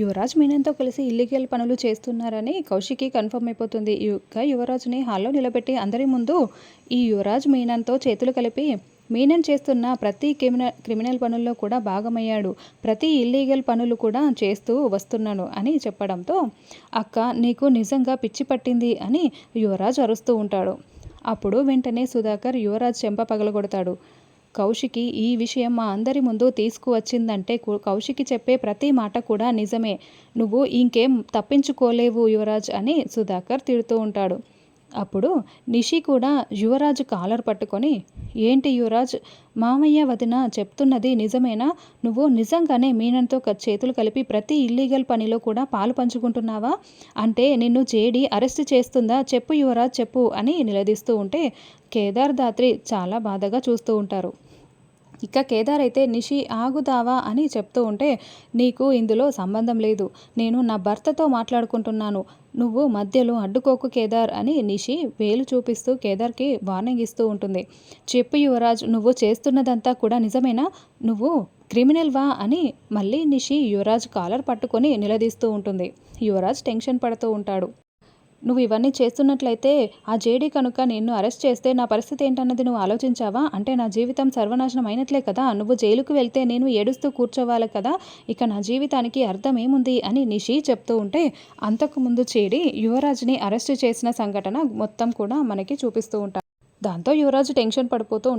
యువరాజ్ మీనంతో కలిసి ఇల్లీగల్ పనులు చేస్తున్నారని కౌశికి కన్ఫర్మ్ అయిపోతుంది. ఇక యువరాజ్ని హాల్లో నిలబెట్టి అందరి ముందు ఈ యువరాజ్ మీనంతో చేతులు కలిపి మీనన్ చేస్తున్న ప్రతి క్రిమినల్ క్రిమినల్ పనుల్లో కూడా భాగమయ్యాడు. ప్రతి ఇల్లీగల్ పనులు కూడా చేస్తూ వస్తున్నాను అని చెప్పడంతో అక్క నీకు నిజంగా పిచ్చి పట్టింది అని యువరాజ్ అరుస్తూ ఉంటాడు. అప్పుడు వెంటనే సుధాకర్ యువరాజ్ చెంప పగలగొడతాడు. కౌశికి ఈ విషయం మా అందరి ముందు తీసుకువచ్చిందంటే కౌశికి చెప్పే ప్రతి మాట కూడా నిజమే. నువ్వు ఇంకేం తప్పించుకోలేవు యువరాజ్ అని సుధాకర్ తిడుతూ ఉంటాడు. అప్పుడు నిషి కూడా యువరాజు కాలర్ పట్టుకొని ఏంటి యువరాజ్ మామయ్య వదిన చెప్తున్నది నిజమేనా? నువ్వు నిజంగానే మీనంతో చేతులు కలిపి ప్రతి ఇల్లీగల్ పనిలో కూడా పాలు పంచుకుంటున్నావా? అంటే నిన్ను జేడి అరెస్ట్ చేస్తుందా? చెప్పు యువరాజ్ చెప్పు అని నిలదీస్తూ ఉంటే కేదార్ దాత్రి చాలా బాధగా చూస్తూ ఉంటారు. ఇక కేదార్ అయితే నిషి ఆగుదావా అని చెప్తూ ఉంటే నీకు ఇందులో సంబంధం లేదు. నేను నా భర్తతో మాట్లాడుకుంటున్నాను. నువ్వు మధ్యలో అడ్డుకోకు కేదార్ అని నిషి వేలు చూపిస్తూ కేదార్కి వార్నింగ్ ఇస్తూ ఉంటుంది. చెప్పు యువరాజ్ నువ్వు చేస్తున్నదంతా కూడా నిజమేనా? నువ్వు క్రిమినల్వా అని మళ్ళీ నిషి యువరాజ్ కాలర్ పట్టుకొని నిలదీస్తూ ఉంటుంది. యువరాజ్ టెన్షన్ పడుతూ ఉంటాడు. నువ్వు ఇవన్నీ చేస్తున్నట్లయితే ఆ జేడీ కనుక నిన్ను అరెస్ట్ చేస్తే నా పరిస్థితి ఏంటన్నది నువ్వు ఆలోచించావా? అంటే నా జీవితం సర్వనాశనం అయినట్లే కదా? నువ్వు జైలుకు వెళ్తే నేను ఏడుస్తూ కూర్చోవాలి కదా? ఇక నా జీవితానికి అర్థం ఏముంది? అని నిషి చెప్తూ ఉంటే అంతకుముందు చేడి యువరాజ్ని అరెస్ట్ చేసిన సంఘటన మొత్తం కూడా మనకి చూపిస్తూ ఉంటారు దాంతో యువరాజు టెన్షన్ పడిపోతూ ఉంటాడు